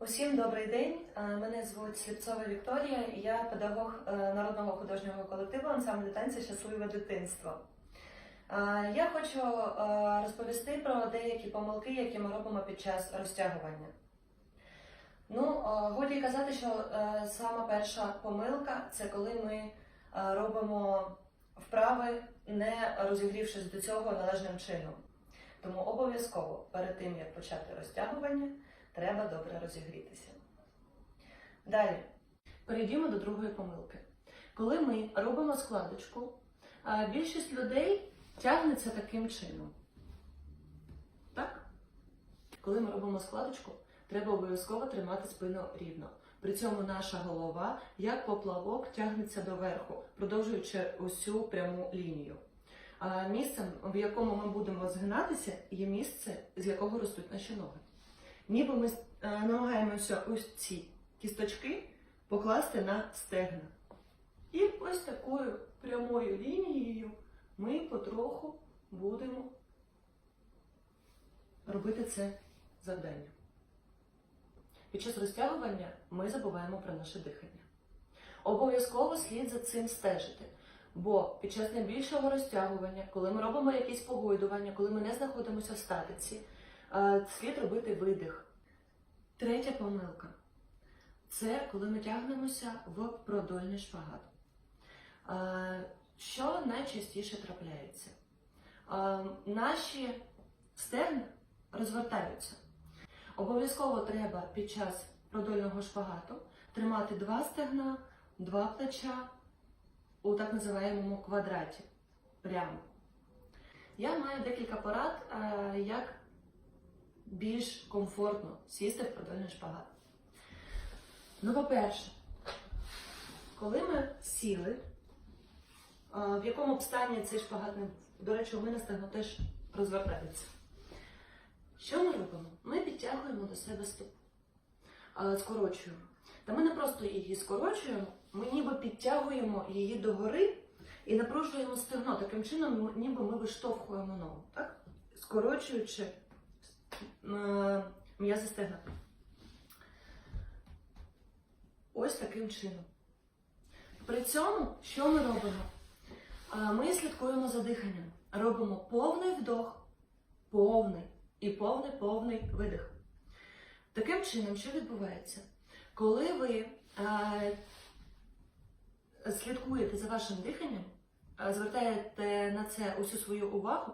Усім добрий день. Е, Мене звуть Сліпцова Вікторія, я педагог е, народного художнього колективу ансамблю танцю Щасливе дитинство. Е, Я хочу розповісти про деякі помилки, які ми робимо під час розтягування. Ну, годі казати, що сама перша помилка це коли ми робимо вправи, не розігрівшись до цього належним чином. Тому обов'язково перед тим, як почати розтягування, треба добре розігрітися. Далі. Перейдімо до другої помилки. Коли ми робимо складочку, більшість людей тягнеться таким чином. Так? Коли ми робимо складочку, треба обов'язково тримати спину рівно. При цьому наша голова, як поплавок, тягнеться доверху, продовжуючи усю пряму лінію. А місцем, в якому ми будемо згинатися, є місце, з якого ростуть наші ноги. Ніби ми е, намагаємося ось ці кісточки покласти на стегна. І ось такою прямою лінією ми потроху будемо робити це завдання. Під час розтягування ми забуваємо про наше дихання. Обов'язково слід за цим стежити. Бо під час найбільшого розтягування, коли ми робимо якісь погойдування, коли ми не знаходимося в статиці, слід робити видих. Третя помилка це коли ми тягнемося в продольний шпагат. Е, Що найчастіше трапляється? Е, Наші стегна розвертаються. Обов'язково треба під час продольного шпагату тримати два стегна, два плеча у так називаємому квадраті. Прямо. Я маю декілька порад, е, як більш комфортно сісти в продольний шпагат. Ну, по-перше, коли ми сіли, в якому б стані цей шпагат не був, до речі, у мене стегно теж розвертається. Що ми робимо? Ми підтягуємо до себе стопу, скорочуємо. Та ми не просто її скорочуємо, ми ніби підтягуємо її догори і напружуємо стегно. Таким чином, ніби ми виштовхуємо ногу, так? скорочуючи м'язи стегна. Ось таким чином. При цьому, що ми робимо? Ми слідкуємо за диханням. Робимо повний вдох, повний і повний повний видих. Таким чином, що відбувається? Коли ви е, слідкуєте за вашим диханням, е, звертаєте на це усю свою увагу,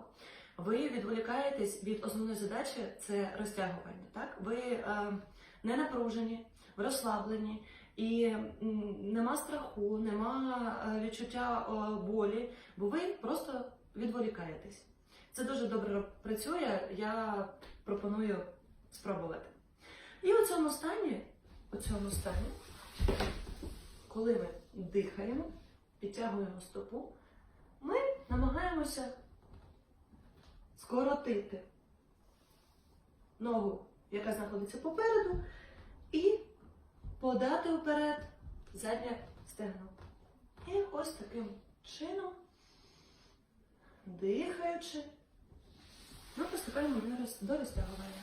ви відволікаєтесь від основної задачі це розтягування. Так? Ви е, не напружені, ви розслаблені, і нема страху, нема е, відчуття е, болі, бо ви просто відволікаєтесь. Це дуже добре працює, я пропоную спробувати. І у цьому стані, у цьому стані, коли ми дихаємо, підтягуємо стопу, ми намагаємося скоротити ногу, яка знаходиться попереду, і подати вперед заднє стегно. І ось таким чином, дихаючи, ми поступаємо до розтягування.